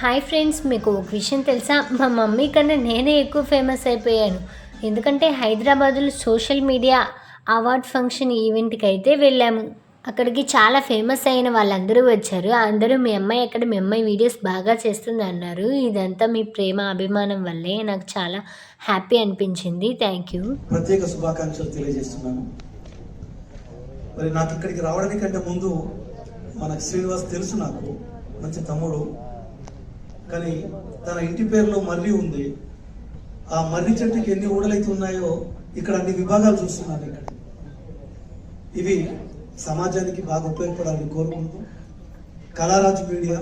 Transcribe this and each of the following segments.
Hi friends మీకు ఒక విషయం తెలుసా? మా మమ్మీ కన్నా నేనే ఎక్కువ ఫేమస్ అయిపోయాను. ఎందుకంటే హైదరాబాదులో సోషల్ మీడియా అవార్డ్ ఫంక్షన్ ఈవెంట్కి అయితే వెళ్ళాము. అక్కడికి చాలా ఫేమస్ అయిన వాళ్ళందరూ వచ్చారు. అందరూ మీ అమ్మాయి అక్కడ మీ అమ్మాయి వీడియోస్ బాగా చేస్తుంది అన్నారు. ఇదంతా మీ ప్రేమ అభిమానం వల్లే నాకు చాలా హ్యాపీ అనిపించింది. Thank you. ప్రత్యేక శుభాకాంక్షలు తెలియజేస్తున్నాను. మరి నాకు ఇక్కడికి రావడానికంటే ముందు మనకు శ్రీనివాస్ తెలుసు నాకు. మంచి తమ్ముడు. కానీ తన ఇంటి పేరులో మర్రి ఉంది. ఆ మర్రి చెట్టుకి ఎన్ని ఊడలైతే ఉన్నాయో ఇక్కడ అన్ని విభాగాలు చూస్తున్నాను ఇక్కడ. ఇవి సమాజానికి బాగా ఉపయోగపడాలని కోరుకుంటూ కళారాజు మీడియా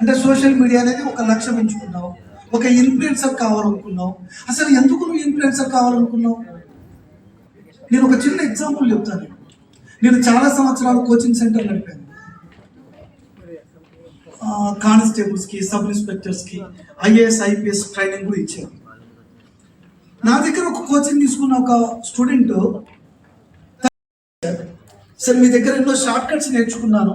అంటే సోషల్ మీడియా అనేది ఒక లక్ష్యం ఎంచుకున్నావు. ఒక ఇన్ఫ్లుయెన్సర్ కావాలనుకున్నావు. అసలు ఎందుకు నువ్వు ఇన్ఫ్లుయెన్సర్ కావాలనుకున్నావు? నేను ఒక చిన్న ఎగ్జాంపుల్ చెప్తాను. నేను చాలా సంవత్సరాలు కోచింగ్ సెంటర్ నడిపాను. కానిస్టేబుల్స్కి సబ్ ఇన్స్పెక్టర్స్కి ఐఏఎస్ ఐపీఎస్ ట్రైనింగ్ కూడా ఇచ్చారు. నా దగ్గర ఒక కోచింగ్ తీసుకున్న ఒక స్టూడెంట్ సార్ మీ దగ్గర ఎన్నో షార్ట్ కట్స్ నేర్చుకున్నాను.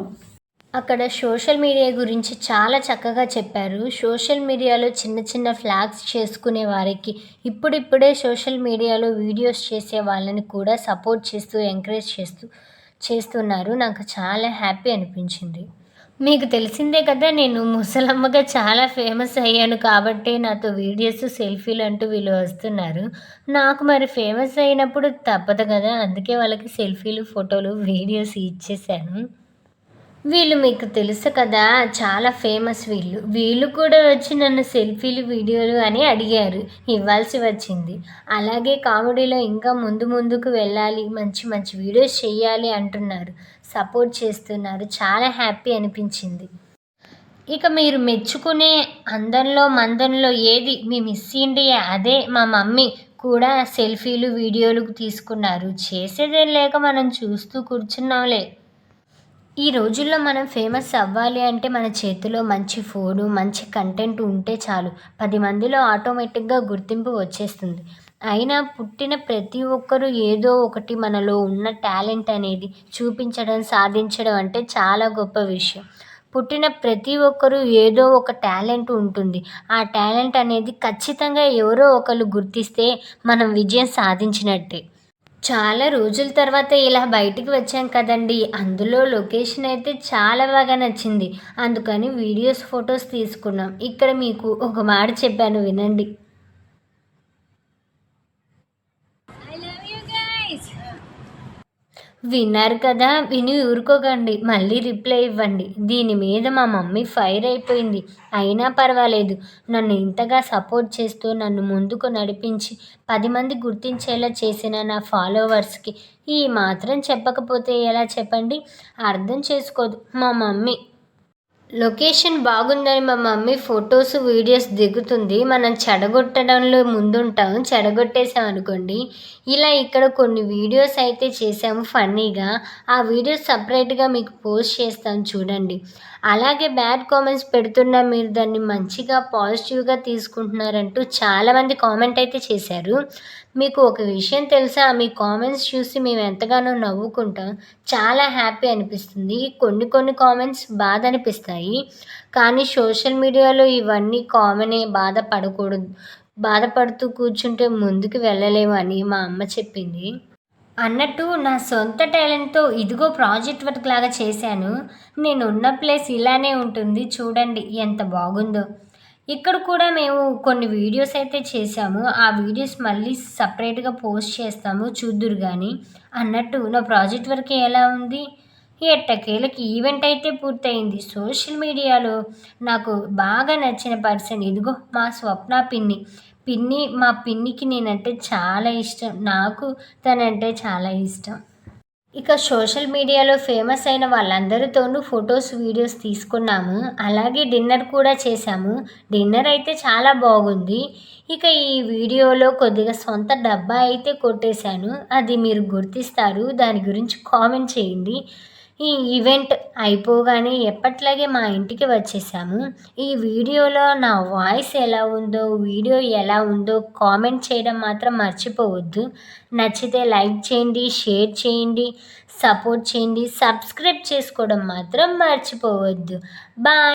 అక్కడ సోషల్ మీడియా గురించి చాలా చక్కగా చెప్పారు. సోషల్ మీడియాలో చిన్న చిన్న ఫ్లాగ్స్ చేసుకునే వారికి ఇప్పుడిప్పుడే సోషల్ మీడియాలో వీడియోస్ చేసే వాళ్ళని కూడా సపోర్ట్ చేస్తూ ఎంకరేజ్ చేస్తూ చేస్తున్నారు. నాకు చాలా హ్యాపీ అనిపించింది. మీకు తెలిసిందే కదా నేను ముసలమ్మగా చాలా ఫేమస్ అయ్యాను కాబట్టి నాతో వీడియోస్ సెల్ఫీలు అంటూ వీళ్ళు వస్తున్నారు. నాకు మరి ఫేమస్ అయినప్పుడు తప్పదు కదా అందుకే వాళ్ళకి సెల్ఫీలు ఫోటోలు వీడియోస్ ఇచ్చేసాను వీళ్ళు మీకు తెలుసు కదా చాలా ఫేమస్ వీళ్ళు. వీళ్ళు కూడా వచ్చి నన్ను సెల్ఫీలు వీడియోలు అని అడిగారు. ఇవ్వాల్సి వచ్చింది. అలాగే కామెడీలో ఇంకా ముందు ముందుకు వెళ్ళాలి మంచి మంచి వీడియోస్ చేయాలి అంటున్నారు. సపోర్ట్ చేస్తున్నారు. చాలా హ్యాపీ అనిపించింది. ఇక మీరు మెచ్చుకునే అందంలో మందంలో ఏది మీ మిస్ ఇండియా అదే మా మమ్మీ కూడా సెల్ఫీలు వీడియోలు తీసుకున్నారు. చేసేదేం లేక మనం చూస్తూ కూర్చున్నాంలే. ఈ రోజుల్లో మనం ఫేమస్ అవ్వాలి అంటే మన చేతిలో మంచి ఫోను మంచి కంటెంట్ ఉంటే చాలు. పది మందిలో ఆటోమేటిక్గా గుర్తింపు వచ్చేస్తుంది. అయినా పుట్టిన ప్రతి ఒక్కరూ ఏదో ఒకటి మనలో ఉన్న టాలెంట్ అనేది చూపించడం సాధించడం అంటే చాలా గొప్ప విషయం. పుట్టిన ప్రతి ఒక్కరూ ఏదో ఒక టాలెంట్ ఉంటుంది. ఆ టాలెంట్ అనేది ఖచ్చితంగా ఎవరో ఒకరు గుర్తిస్తే మనం విజయం సాధించినట్టే. చాలా రోజుల తర్వాత ఇలా బయటికి వచ్చాం కదండి. అందులో లొకేషన్ అయితే చాలా బాగా నచ్చింది. అందుకని వీడియోస్ ఫొటోస్ తీసుకున్నాం. ఇక్కడ మీకు ఒక మాట చెప్పాను వినండి. విన్నారు కదా విని ఊరుకోకండి. మళ్ళీ రిప్లై ఇవ్వండి. దీని మీద మా మమ్మీ ఫైర్ అయిపోయింది. అయినా పర్వాలేదు. నన్ను ఇంతగా సపోర్ట్ చేస్తూ నన్ను ముందుకు నడిపించి పది మంది గుర్తించేలా చేసిన నా ఫాలోవర్స్కి ఈ మాత్రం చెప్పకపోతే ఎలా చెప్పండి? అర్థం చేసుకోదు. మా మమ్మీ లొకేషన్ బాగుందని మా మమ్మీ ఫొటోస్ వీడియోస్ దిగుతుంది. మనం చెడగొట్టడంలో ముందుంటాం. చెడగొట్టేసాం అనుకోండి. ఇలా ఇక్కడ కొన్ని వీడియోస్ అయితే చేసాము ఫన్నీగా. ఆ వీడియోస్ సపరేట్గా మీకు పోస్ట్ చేస్తాం చూడండి. అలాగే బ్యాడ్ కామెంట్స్ పెడుతున్నా మీరు దాన్ని మంచిగా పాజిటివ్గా తీసుకుంటున్నారంటూ చాలామంది కామెంట్ అయితే చేశారు. మీకు ఒక విషయం తెలుసా? మీ కామెంట్స్ చూసి మేము ఎంతగానో నవ్వుకుంటాం. చాలా హ్యాపీ అనిపిస్తుంది. కొన్ని కొన్ని కామెంట్స్ బాధ అనిపిస్తాయి. కానీ సోషల్ మీడియాలో ఇవన్నీ కామనే బాధపడకూడదు. బాధపడుతూ కూర్చుంటే ముందుకు వెళ్ళలేము అని మా అమ్మ చెప్పింది. అన్నట్టు నా సొంత టాలెంట్తో ఇదిగో ప్రాజెక్ట్ వర్క్ లాగా చేశాను. నేను ఉన్న ప్లేస్ ఇలానే ఉంటుంది. చూడండి ఎంత బాగుందో. ఇక్కడ కూడా మేము కొన్ని వీడియోస్ అయితే చేశాము. ఆ వీడియోస్ మళ్ళీ సపరేట్గా పోస్ట్ చేస్తాము. చూద్దురు కానీ అన్నట్టు నా ప్రాజెక్ట్ వర్క్ ఎలా ఉంది? ఎట్టకేలకి ఈవెంట్ అయితే పూర్తయింది. సోషల్ మీడియాలో నాకు బాగా నచ్చిన పర్సన్ ఇదిగో మా స్వప్న పిన్ని. పిన్ని మా పిన్నికి నేనంటే చాలా ఇష్టం. నాకు తనంటే చాలా ఇష్టం. ఇక సోషల్ మీడియాలో ఫేమస్ అయిన వాళ్ళందరితోనూ ఫొటోస్ వీడియోస్ తీసుకున్నాము. అలాగే డిన్నర్ కూడా చేశాము. డిన్నర్ అయితే చాలా బాగుంది. ఇక ఈ వీడియోలో కొద్దిగా సొంత డబ్బా అయితే కొట్టేశాను. అది మీరు గుర్తిస్తారు. దాని గురించి కామెంట్ చేయండి. ఈ ఈవెంట్ అయిపోగానే ఎప్పట్లాగే మా ఇంటికి వచ్చేసాము. ఈ వీడియోలో నా వాయిస్ ఎలా ఉందో వీడియో ఎలా ఉందో కామెంట్ చేయడం మాత్రం మర్చిపోవద్దు. నచ్చితే లైక్ చేయండి షేర్ చేయండి సపోర్ట్ చేయండి సబ్స్క్రైబ్ చేసుకోవడం మాత్రం మర్చిపోవద్దు. బాయ్.